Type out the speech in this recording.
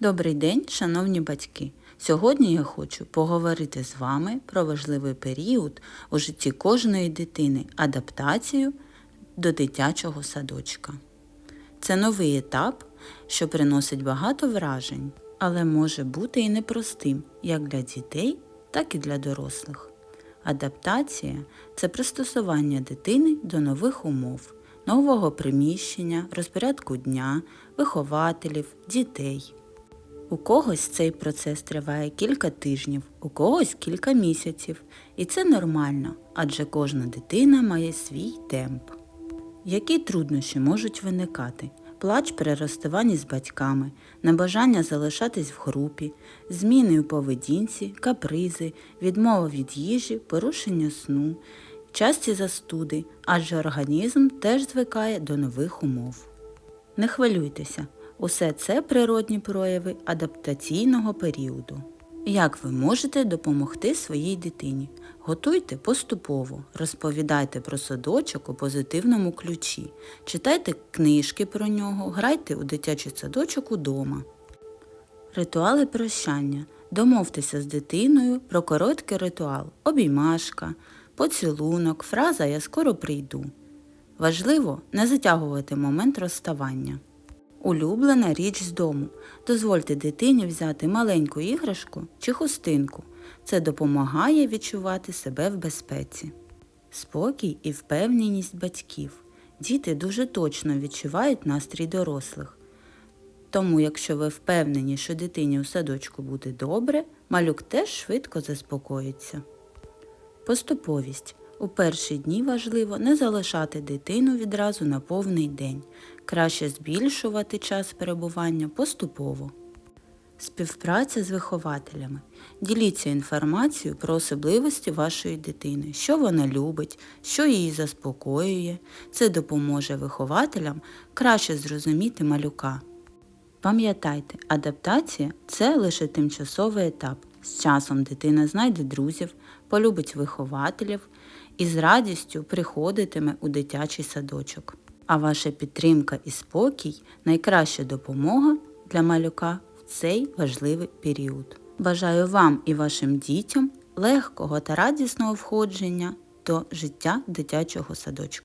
Добрий день, шановні батьки! Сьогодні я хочу поговорити з вами про важливий період у житті кожної дитини адаптацію до дитячого садочка. Це новий етап, що приносить багато вражень, але може бути і непростим як для дітей, так і для дорослих. Адаптація це пристосування дитини до нових умов, нового приміщення, розпорядку дня, вихователів, дітей. У когось цей процес триває кілька тижнів, у когось кілька місяців. І це нормально, адже кожна дитина має свій темп. Які труднощі можуть виникати? Плач при розставанні з батьками, небажання залишатись в групі, зміни у поведінці, капризи, відмова від їжі, порушення сну, часті застуди, адже організм теж звикає до нових умов. Не хвилюйтеся, усе це природні прояви адаптаційного періоду. Як ви можете допомогти своїй дитині? Готуйте поступово, розповідайте про садочок у позитивному ключі, читайте книжки про нього, грайте у дитячий садочок удома. Ритуали прощання. Домовтеся з дитиною про короткий ритуал, обіймашка, поцілунок, фраза Я скоро прийду. Важливо не затягувати момент розставання. Улюблена річ з дому. Дозвольте дитині взяти маленьку іграшку чи хустинку. Це допомагає відчувати себе в безпеці. Спокій і впевненість батьків. Діти дуже точно відчувають настрій дорослих. Тому, якщо ви впевнені, що дитині у садочку буде добре, малюк теж швидко заспокоїться. Поступовість. У перші дні важливо не залишати дитину відразу на повний день. Краще збільшувати час перебування поступово. Співпраця з вихователями. Діліться інформацією про особливості вашої дитини, що вона любить, що її заспокоює. Це допоможе вихователям краще зрозуміти малюка. Пам'ятайте, адаптація це лише тимчасовий етап. З часом дитина знайде друзів, полюбить вихователів і з радістю приходитиме у дитячий садочок. А ваша підтримка і спокій найкраща допомога для малюка в цей важливий період. Бажаю вам і вашим дітям легкого та радісного входження до життя дитячого садочку.